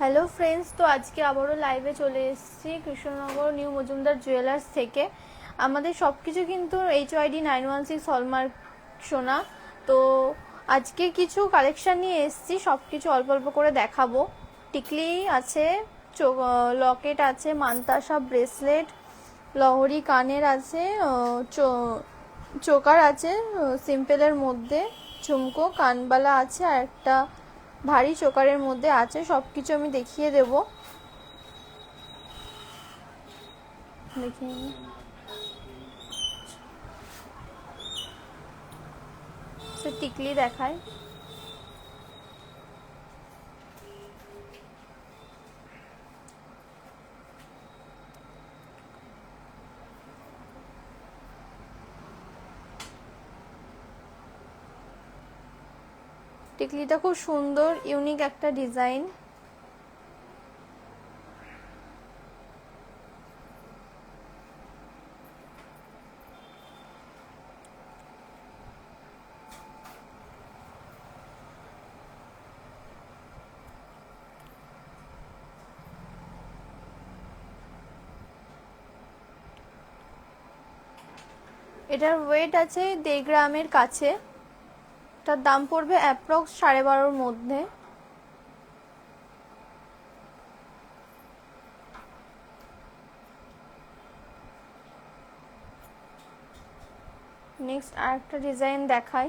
Hello friends তো আজকে আবারও লাইভে চলে এসেছি কৃষ্ণনগর নিউ মজুমদার জুয়েলার্স থেকে। আমাদের সব কিছু কিন্তু H UID nine one six hallmark সোনা। তো আজকে কিছু কালেকশন নিয়ে এসেছি সব কিছু অল্প অল্প করে দেখাবো। টিকলি আছে লকেট আছে, মান্তাসা ব্রেসলেট লহরি কানের আছে চোকার আছে সিম্পলের মধ্যে, ঝুমকো, কানবালা আছে, আর একটা ভারী চোকারের মধ্যে আছে সব কিছু আমি দেখিয়ে দেব। দেখিয়ে টিকলি দেখায়। টিকলিটা খুব সুন্দর ইউনিক একটা ডিজাইন এটার ওয়েট আছে দেড় গ্রামের কাছে। এটার দাম পড়বে অ্যাপ্রক্স সাড়ে বারোর মধ্যে। নেক্সট আরেকটা ডিজাইন দেখাই।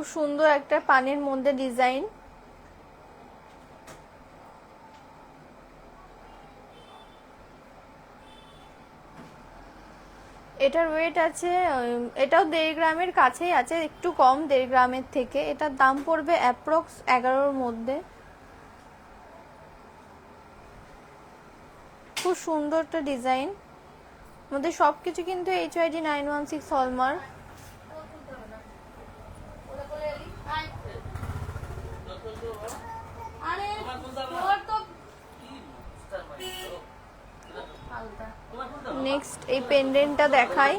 খুব সুন্দর একটা পানের মধ্যে ডিজাইন এটার ওয়েট আছে এটাও দেড় গ্রামের কাছেই আছে, একটু কম দেড় গ্রামের থেকে। এটার দাম পড়বে অ্যাপ্রক্স এগারোর মধ্যে। খুব সুন্দর একটা ডিজাইন আমাদের সব কিছু কিন্তু H UID nine one six hallmark next এই পেন্ডেন্টটা দেখাই।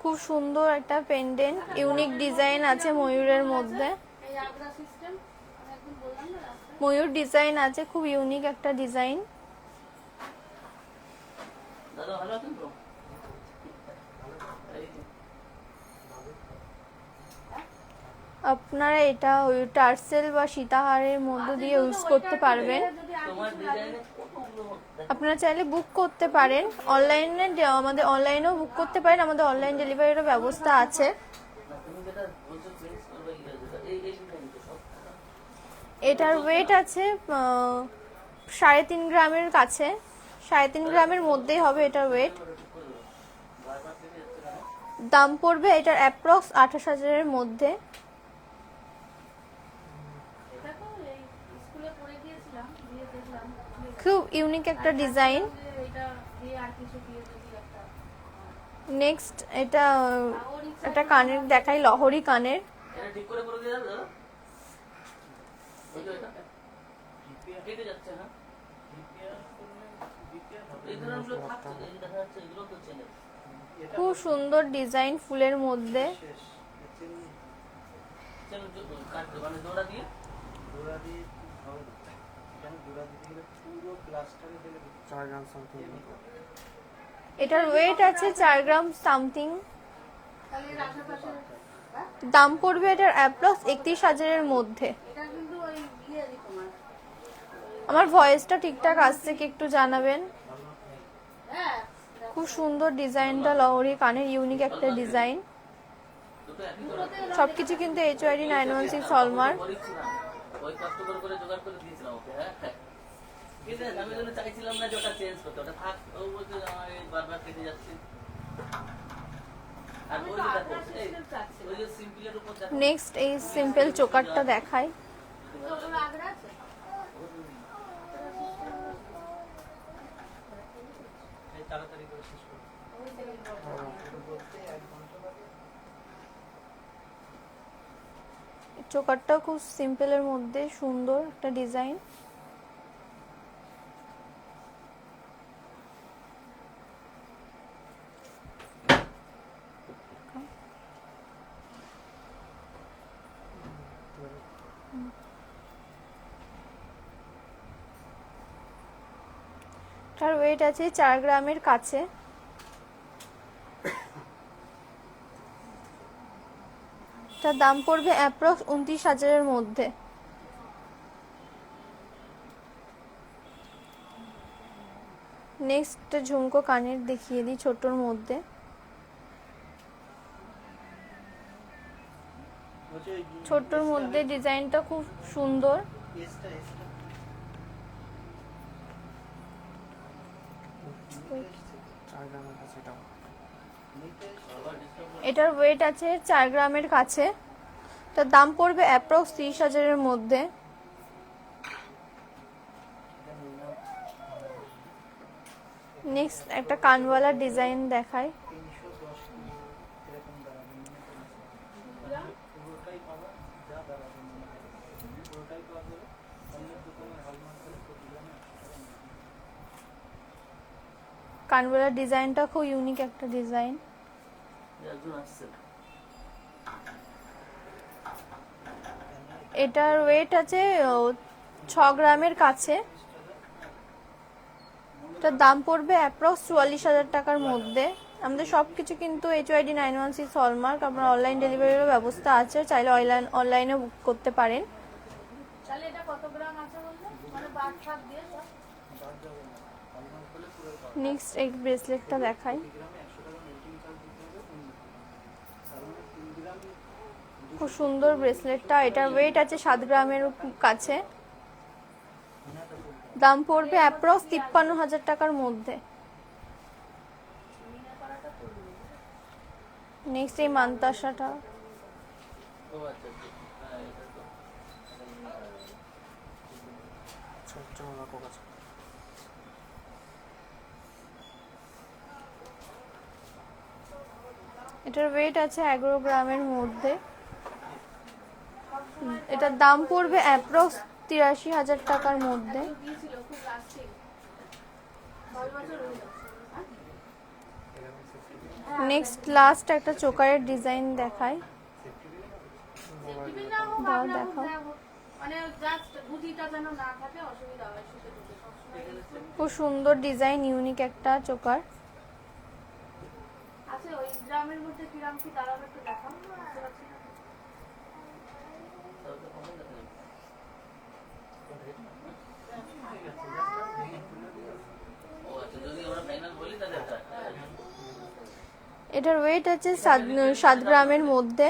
খুব সুন্দর একটা পেন্ডেন্ট ইউনিক ডিজাইন আছে ময়ূরের মধ্যে। ময়ূর ডিজাইন আছে খুব ইউনিক একটা ডিজাইন দাদা ভালো আছেন তো আপনারা এটা ওই টার্সেল বা সীতাহারের মধ্য দিয়ে ইউজ করতে পারবেন। আপনারা চাইলে বুক করতে পারেন। অনলাইনে আমাদের অনলাইনেও বুক করতে পারেন। আমাদের অনলাইন ডেলিভারিরও ব্যবস্থা আছে। সব। এটার ওয়েট আছে সাড়ে তিন গ্রামের কাছে। সাড়ে তিন গ্রামের মধ্যেই হবে এটার ওয়েট দাম পড়বে এটার অ্যাপ্রক্স আঠাশ হাজারের মধ্যে। খুব ইউনিক একটা ডিজাইন নেক্সট এটা, একটা কানের দেখাই, লহরি কানের। যাচ্ছে না এই ধরনের থাকছে এই দেখা যাচ্ছে এগুলো তো চেনে খুব সুন্দর ডিজাইন ফুলের মধ্যে। এটার ওয়েট আছে চার গ্রাম সামথিং হ্যাঁ? দাম পড়বে এটার অ্যাপ্রক্স একত্রিশ হাজারের মধ্যে। এটা কিন্তু ওই তোমার। আমার ভয়েসটা ঠিকঠাক আসছে কি একটু জানাবেন? খুব সুন্দর ডিজাইনটা লহরি কানের ইউনিক একটা ডিজাইন সবকিছু কিন্তু H UID nine one six hallmark next এই সিম্পল চোকারটা দেখাই। তাড়াতাড়ি করে শেষ করো ওই second বার। এটা বলতে এক ঘণ্টা লাগে চোকারটা খুব সিম্পলের মধ্যে সুন্দর একটা ডিজাইন তার ওয়েট আছে চার গ্রামের কাছে। তার দাম পড়বে অ্যাপ্রক্স উনত্রিশ হাজারের মধ্যে। নেক্সট ঝুমকো কানের দেখিয়ে দিই ছোটোর মধ্যে। ছোট্টর মধ্যে ডিজাইনটা খুব সুন্দর এসটা এসটা চার গ্রামের কাছে এটাও আবার disturb করো। এটার ওয়েট আছে চার গ্রামের কাছে। তার দাম পড়বে অ্যাপ্রক্স তিরিশ হাজারের মধ্যে। নেক্সট একটা কানওয়ালা ডিজাইন দেখায় কানওয়ালা ডিজাইনটা খুব ইউনিক একটা ডিজাইন এটার ওয়েট আছে ছ গ্রামের কাছে। এটার দাম পড়বে অ্যাপ্রক্স চুয়াল্লিশ হাজার টাকার মধ্যে। আমাদের সব কিছু কিন্তু H UID nine one six hallmark আপনার অনলাইন ডেলিভারিরও ব্যবস্থা আছে, চাইলে অনলাইন অনলাইনে বুক করতে পারেন। তাহলে এটা কত গ্রাম আছে বলতো মানে বাদ দিয়ে সব? বাদ যাবে না হলমার্ক করলে পুরো পাবে নেক্সট এই ব্রেসলেটটা দেখাই। খুব সুন্দর ব্রেসলেটটা এটার ওয়েট আছে সাত গ্রামের কাছে। দাম পড়বে অ্যাপ্রক্স তিপ্পান্ন হাজার টাকার মধ্যে। নেক্সট এই মান্তাসাটা আচ্ছা আচ্ছা। হ্যাঁ এটা তো চল রাখো কাছে এটার ওয়েট আছে এগারো গ্রামের মধ্যে এটার দাম পড়বে অ্যাপ্রক্স তিরাশি হাজার টাকার মধ্যে? নেক্সট লাস্ট একটা চোকারের ডিজাইন দাও, দেখাও। খুব সুন্দর ডিজাইন ইউনিক একটা চোকার আচ্ছা এটার ওয়েট আছে সাত গ্রামের মধ্যে।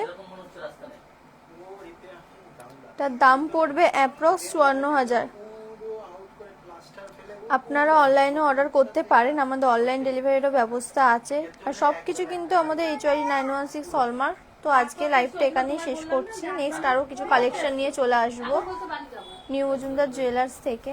তার দাম পড়বে অ্যাপ্রক্স চুয়ান্ন হাজার। আপনারা অনলাইনে অর্ডার করতে পারেন। আমাদের অনলাইন ডেলিভারিরও ব্যবস্থা আছে। আর সব কিছু কিন্তু আমাদের H Y nine one six hallmark তো আজকে লাইভটা এখানেই শেষ করছি। নেক্সট আরও কিছু কালেকশন নিয়ে চলে আসব। নিউ মজুমদার জুয়েলার্স থেকে।